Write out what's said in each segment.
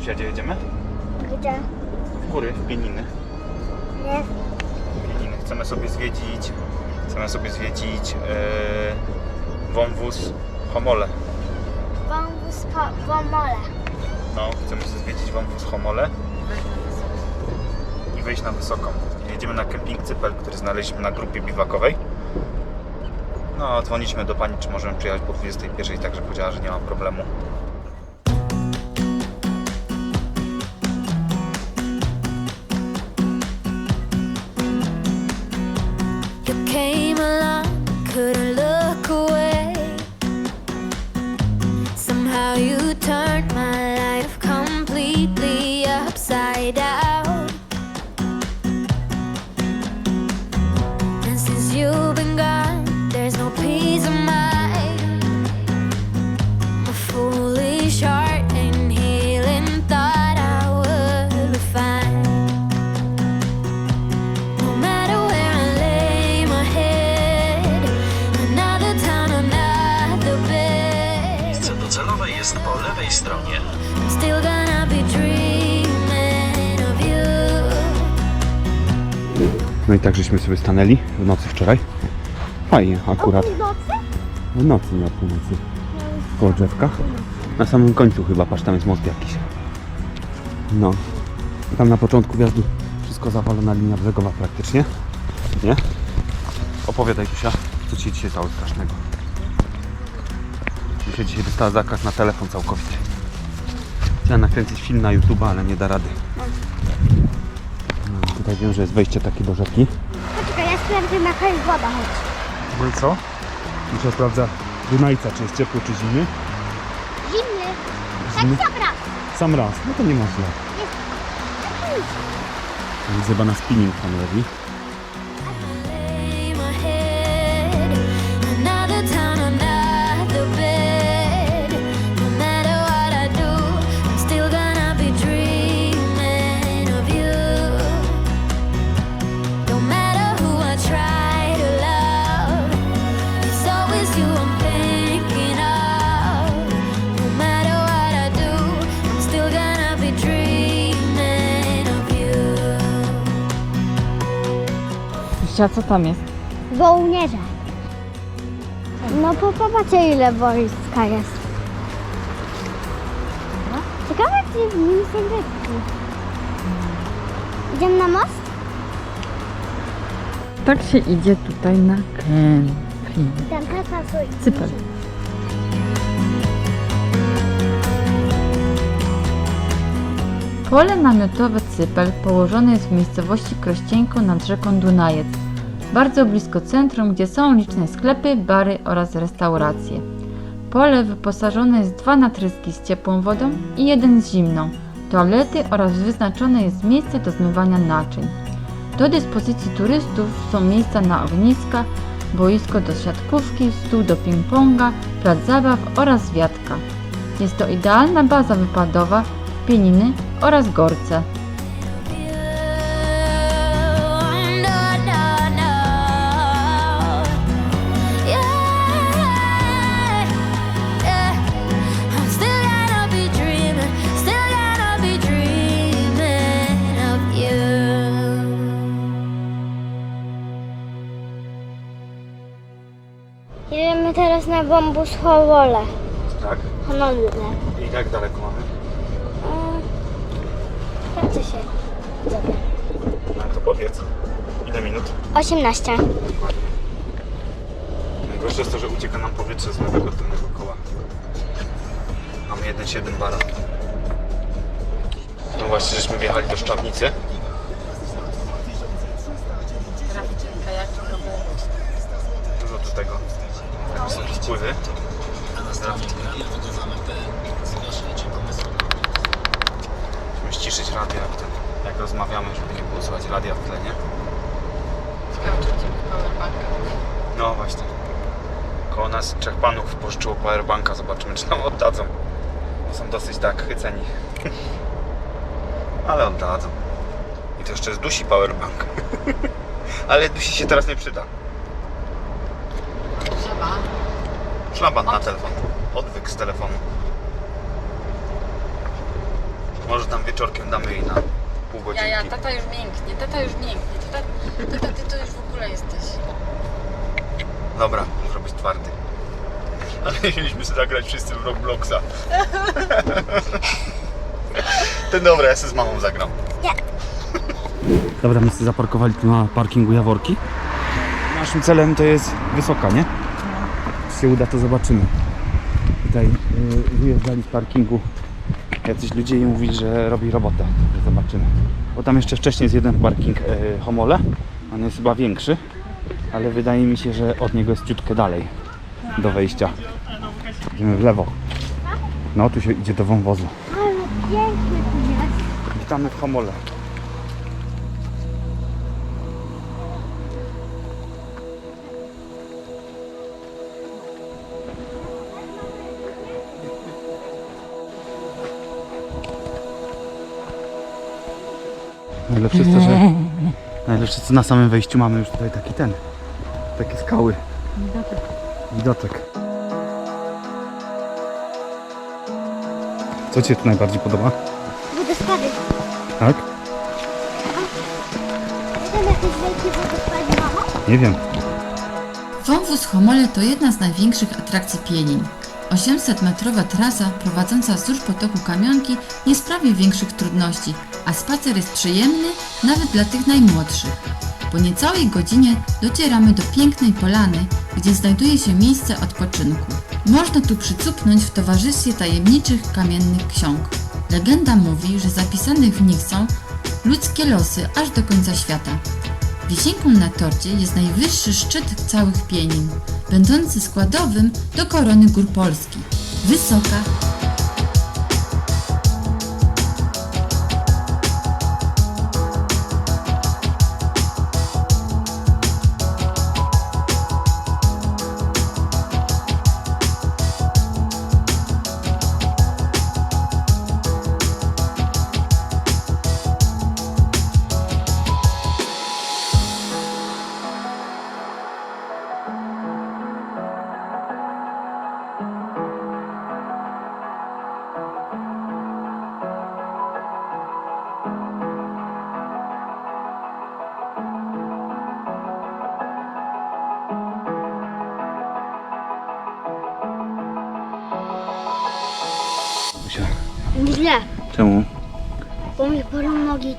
Tusia, gdzie jedziemy? Gdzie? W góry, w Pieniny. Nie. Pieniny. Chcemy sobie zwiedzić, chcemy sobie zwiedzić e, wąwóz Homole. Wąwóz po Womole. No, chcemy sobie zwiedzić wąwóz Homole i wejść na wysoką. Jedziemy na kemping Cypel, który znaleźliśmy na grupie biwakowej. No, dzwoniliśmy do pani, czy możemy przyjechać po 21, także powiedziała, że nie ma problemu. No i tak żeśmy sobie stanęli w nocy wczoraj. Fajnie, akurat. Nocy? W nocy, nie o północy. Koło drzewka. Na samym końcu chyba, patrz, tam jest most jakiś. No. Tam na początku wjazdu wszystko zawalona linia brzegowa praktycznie. Nie? Opowiadaj Tusia, co ci dzisiaj stało strasznego. Mi się dzisiaj dostała zakaz na telefon całkowicie. Chciałem nakręcić film na YouTube, ale nie da rady. Tutaj wiem, że jest wejście takie do rzeki. Poczekaj, ja sprawdzę jaka jest woda, chodź. No i co? Muszę sprawdza Dunajca, czy jest ciepły, czy zimny. Zimny. Zimny? Tak dobra. Sam raz, no to nie ma źle. Widzę chyba na spinning pan robi. Co tam jest? Wołnierze. No po popatrzcie ile wojska jest. Ciekawe czy w nim są rybki. Idziemy na most? Tak się idzie tutaj na kemping. Tata co Cypel. Pole namiotowe Cypel położone jest w miejscowości Krościenko nad rzeką Dunajec, bardzo blisko centrum, gdzie są liczne sklepy, bary oraz restauracje. Pole wyposażone jest dwa natryski z ciepłą wodą i jeden z zimną, toalety oraz wyznaczone jest miejsce do zmywania naczyń. Do dyspozycji turystów są miejsca na ogniska, boisko do siatkówki, stół do ping-ponga, plac zabaw oraz wiatka. Jest to idealna baza wypadowa Pieniny oraz Gorce. Na bambus Howole. Tak. Honolulu. I jak daleko mamy? Patrzcie się. No to powiedz. Ile minut? 18. Najgorsze jest to, że ucieka nam powietrze z lewego tylnego koła. Mamy 1,7 bara. No właśnie, żeśmy wjechali do Szczawnicy. Spływy. Musimy ściszyć radio, jak, ten, jak rozmawiamy, żeby nie było słychać radia w tle, nie? No właśnie. Koło nas trzech panów pożyczyło powerbanka. Zobaczymy, czy nam oddadzą. Bo są dosyć tak chyceni. Ale oddadzą. I to jeszcze jest dusi powerbank. Ale dusi się teraz nie przyda. Szlaban na telefon. Odwyk z telefonu. Może tam wieczorkiem damy jej na pół godzinki. Ja, ja, tata już mięknie, tata już mięknie. Tata, tata, ty to już w ogóle jesteś. Dobra, muszę być twardy. Ale mieliśmy sobie zagrać wszyscy w Robloxa. Ten dobra, ja sobie z mamą zagram. Nie. Dobra, my sobie zaparkowali tu na parkingu Jaworki. Naszym celem to jest wysoka, nie? Się uda, to zobaczymy. Tutaj yy, wyjeżdżali z parkingu jacyś ludzie i mówili, że robi robotę. Zobaczymy. Bo tam jeszcze wcześniej jest jeden parking yy, Homole. On jest chyba większy, ale wydaje mi się, że od niego jest ciutkę dalej do wejścia. Idziemy w lewo. No, tu się idzie do wąwozu. Ale piękny tu jest. Witamy w Homole. Najlepsze jest to, że najlepsze co na samym wejściu mamy już tutaj taki ten, takie skały. Widoczek. Co Ci się tu najbardziej podoba? Wodospady. Tak? Tam jakieś wielkie wodospady, mamo? Nie wiem. Wąwóz Homole to jedna z największych atrakcji Pielin. 800-metrowa trasa prowadząca wzdłuż potoku Kamionki nie sprawi większych trudności, a spacer jest przyjemny nawet dla tych najmłodszych. Po niecałej godzinie docieramy do pięknej polany, gdzie znajduje się miejsce odpoczynku. Można tu przycupnąć w towarzystwie tajemniczych kamiennych ksiąg. Legenda mówi, że zapisanych w nich są ludzkie losy aż do końca świata. Wisienką na torcie jest najwyższy szczyt całych pienin, będący składowym do korony gór Polski. Wysoka,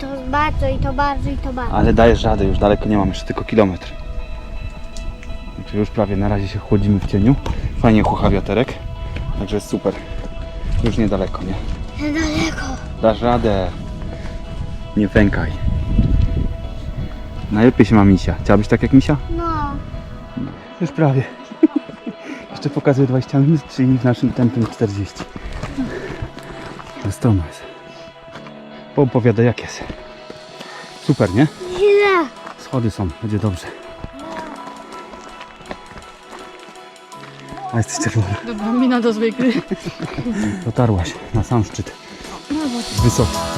to bardzo i to bardzo i to bardzo. Ale dajesz radę, już daleko nie mam, jeszcze tylko kilometr. Znaczy już prawie na razie się chłodzimy w cieniu. Fajnie chucha wiaterek, także jest super. Już niedaleko, nie? Daleko. Dasz radę. Nie pękaj. Najlepiej się ma misia. Chciałabyś tak jak misia? No. Już prawie. Jeszcze pokazuję 20 minut, czyli naszym tempie 40. Ale strono jest. Poopowiadaj jak jest. Super, nie? Schody są, będzie dobrze. A jesteś czerwona. dobra mina do złej gry. Dotarłaś na sam szczyt. Wysoko.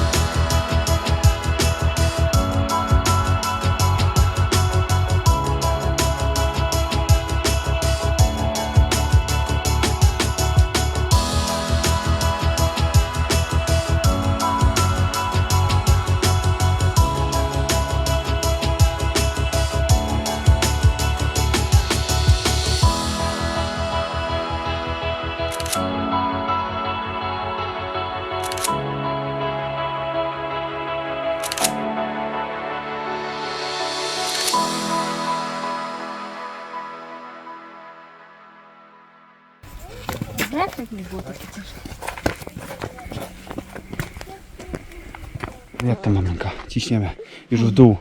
Dlaczego mi było takie ciężkie? Jak tam maminka? Ciśniemy już w dół.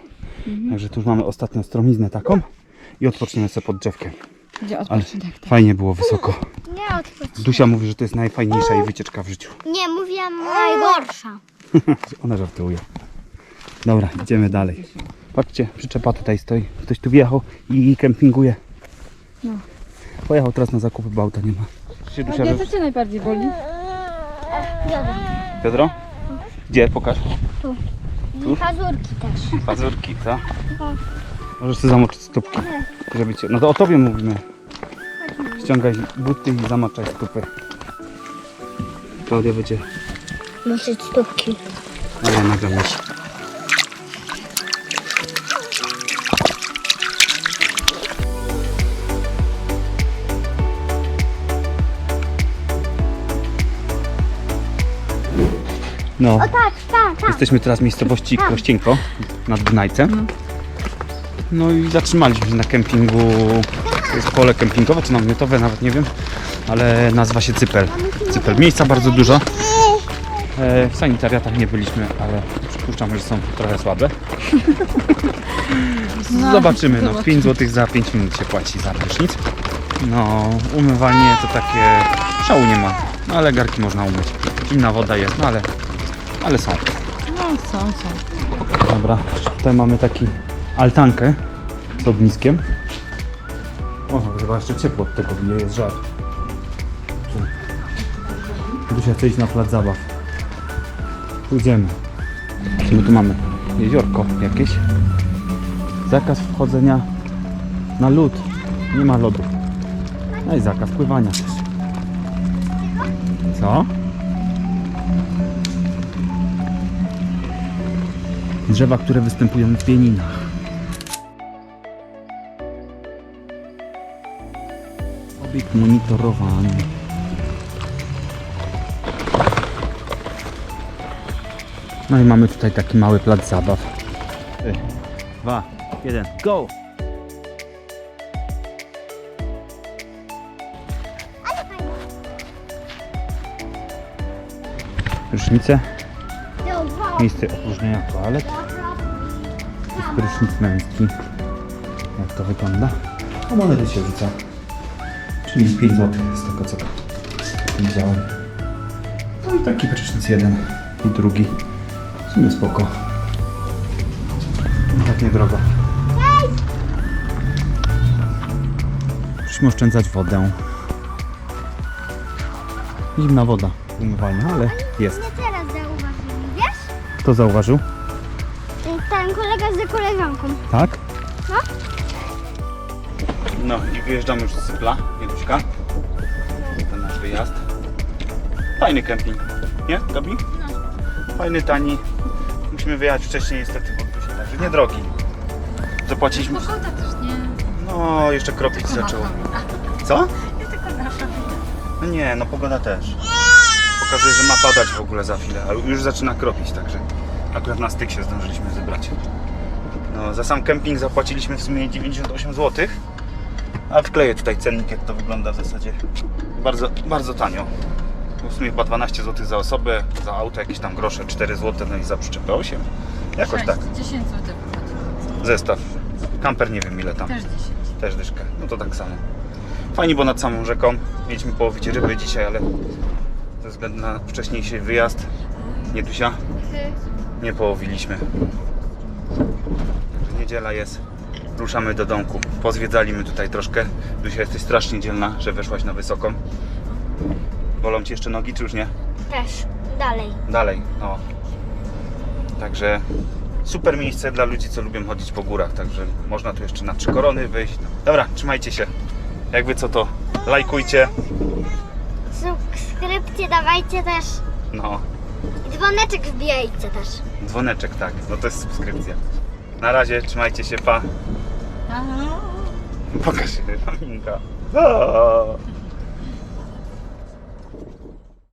Także tu już mamy ostatnią stromiznę taką i odpoczniemy sobie pod drzewkiem. Gdzie Ale odpoczynek? fajnie było wysoko. Nie odpocząć. Dusia mówi, że to jest najfajniejsza jej wycieczka w życiu. Nie, mówiłam najgorsza. Ona żartuje. Dobra, idziemy dalej. Patrzcie, przyczepa tutaj stoi. Ktoś tu wjechał i kempinguje. No. Pojechał teraz na zakupy, bo auta nie ma. Się Dusia, A co cię najbardziej boli? Wiadomo. Pedro? Gdzie? Pokaż. I pazurki też. Pazurki, co? Możesz sobie zamoczyć stópki, żeby cię... No to o tobie mówimy. Ściągaj buty i zamaczaj stopy. Klaudia będzie Muszę stópki. A ja nagram misi. No, Tak, tak, tak. jesteśmy teraz w miejscowości Krościenko nad Dunajcem. No i zatrzymaliśmy się na kempingu. To jest pole kempingowe czy namiotowe, nawet nie wiem, ale nazywa się Cypel. Cypel. Miejsca bardzo dużo. E, W sanitariatach nie byliśmy, ale przypuszczam, że są trochę słabe. Zobaczymy, no 5 zł za 5 minut się płaci za prysznic. No, umywanie to takie szału nie ma, no, ale garki można umyć. Zimna woda jest, no ale, ale są. No są, są. Dobra, tutaj mamy taki altankę z ogniskiem. O, chyba jeszcze ciepło od tego bije, jest żar. Dusia chce iść na plac zabaw. Pójdziemy. Co my tu mamy? Jeziorko jakieś. Zakaz wchodzenia na lód. Nie ma lodu. No i zakaz pływania też. Co? Drzewa, które występują w pieninach. Obiekt monitorowany. No i mamy tutaj taki mały plac zabaw. 3, 2, 1, go! Prysznice, miejsce opróżnienia toalet. jest prysznic męski. Jak to wygląda? A monety się rzuca. Czyli z 5 zł z tego co widziałem. No i taki prysznic jeden i drugi. W sumie spoko. No tak niedrogo. Musimy oszczędzać wodę. Zimna woda umywalna, ale jest. Kto zauważył? Ten kolega z koleżanką. Tak? No. No i wyjeżdżamy już z Sypla, Jeduśka. Ten nasz wyjazd. Fajny kemping, nie Gabi? Fajny, tani. Musimy wyjechać wcześniej niestety, bo tu się także niedrogi. Zapłaciliśmy... Pogoda też nie... No, jeszcze kropić zaczęło. Co? No nie, no pogoda też. Pokazuje, że ma padać w ogóle za chwilę, ale już zaczyna kropić, także akurat na styk się zdążyliśmy zebrać. No, za sam kemping zapłaciliśmy w sumie 98 zł, a wkleję tutaj cennik, jak to wygląda w zasadzie. Bardzo, bardzo tanio. W sumie chyba 12 zł za osobę, za auto jakieś tam grosze, 4 zł, no i za przyczepę 8. Jakoś tak. 10 zł wychodzi. Zestaw. Kamper nie wiem ile tam. Też 10. Też dyszkę. No to tak samo. Fajnie, bo nad samą rzeką mieliśmy połowić ryby dzisiaj, ale ze względu na wcześniejszy wyjazd, nie Dusia, nie połowiliśmy. Także niedziela jest. Ruszamy do domku. Pozwiedzaliśmy tutaj troszkę. Dusia, jesteś strasznie dzielna, że weszłaś na wysoką. Bolą Ci jeszcze nogi, czy już nie? Też. Dalej. Dalej, no. Także super miejsce dla ludzi, co lubią chodzić po górach. Także można tu jeszcze na trzy korony wyjść. Dobra, trzymajcie się. Jakby co to, lajkujcie. Subskrypcje dawajcie też. No, I dzwoneczek wbijajcie też. dzwoneczek, tak. No to jest subskrypcja. Na razie, trzymajcie się, pa. Pokaż się, Aminka. O!